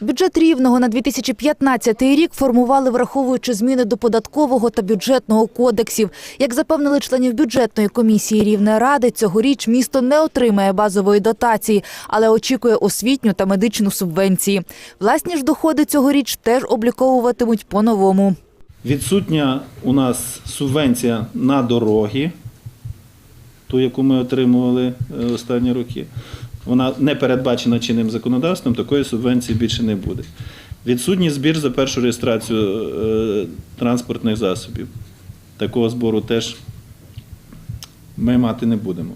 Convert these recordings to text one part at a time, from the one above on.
Бюджет рівного на 2015 рік формували, враховуючи зміни до податкового та бюджетного кодексів. Як запевнили членів бюджетної комісії Рівної ради, цьогоріч місто не отримає базової дотації, але очікує освітню та медичну субвенції. Власні ж доходи цьогоріч теж обліковуватимуть по-новому. Відсутня у нас субвенція на дороги, ту, яку ми отримували е, останні роки. Вона не передбачена чинним законодавством, такої субвенції більше не буде. Відсутній збір за першу реєстрацію е, транспортних засобів. Такого збору теж ми мати не будемо.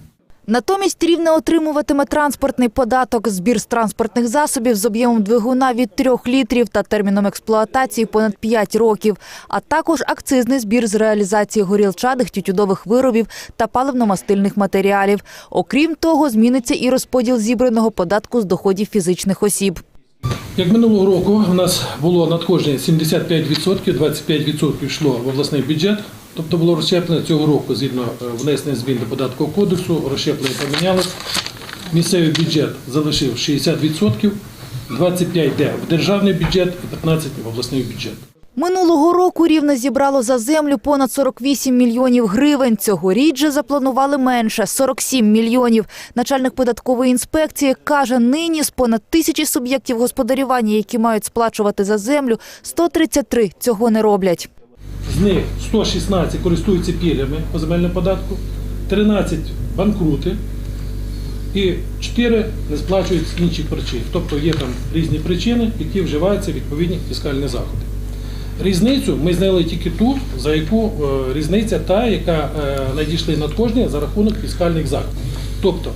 Натомість рівне отримуватиме транспортний податок, збір з транспортних засобів з об'ємом двигуна від 3 літрів та терміном експлуатації понад 5 років, а також акцизний збір з реалізації горілчаних тютюдових виробів та паливно-мастильних матеріалів. Окрім того, зміниться і розподіл зібраного податку з доходів фізичних осіб. Як минулого року у нас було надходження 75%, 25% йшло в обласний бюджет. Тобто було розщеплено цього року згідно е, внесення змін до податкового кодексу, розщеплення помінялось. Місцевий бюджет залишив 60%, 25% йде в державний бюджет і 15% в обласний бюджет. Минулого року рівне зібрало за землю понад 48 мільйонів гривень. Цьогоріч же запланували менше – 47 мільйонів. Начальник податкової інспекції каже, нині з понад тисячі суб'єктів господарювання, які мають сплачувати за землю, 133 цього не роблять. З них 116 користуються пільгами по земельному податку, 13 банкрути і 4 не сплачують з інших причин. Тобто є там різні причини, які вживаються відповідні фіскальні заходи. Різницю ми знайшли тільки ту, за яку е, різниця та, яка е, надійшли надходження за рахунок фіскальних заходів. Тобто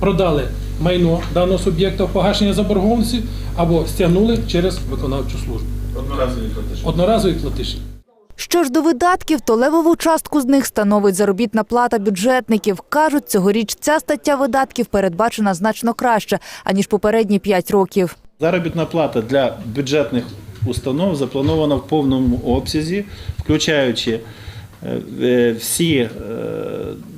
продали майно даного суб'єкта в погашення заборгованості або стягнули через виконавчу службу. Одноразові платежі. Одноразові платежі. Що ж до видатків, то левову частку з них становить заробітна плата бюджетників. Кажуть, цьогоріч ця стаття видатків передбачена значно краще, аніж попередні 5 років. Заробітна плата для бюджетних установ запланована в повному обсязі, включаючи е, е, всі е,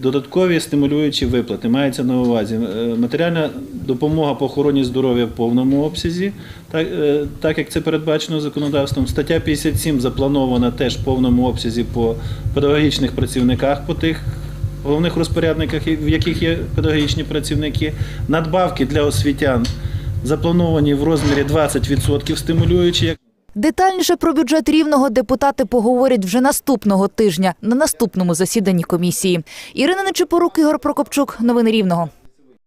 додаткові стимулюючі виплати. Мається на увазі матеріальна допомога по охороні здоров'я в повному обсязі, так, е, так як це передбачено законодавством. Стаття 57 запланована теж в повному обсязі по педагогічних працівниках, по тих головних розпорядниках, в яких є педагогічні працівники, надбавки для освітян заплановані в розмірі 20% стимулюючі. Детальніше про бюджет рівного депутати поговорять вже наступного тижня на наступному засіданні комісії. Ірина Нечипорук, Ігор Прокопчук. Новини рівного.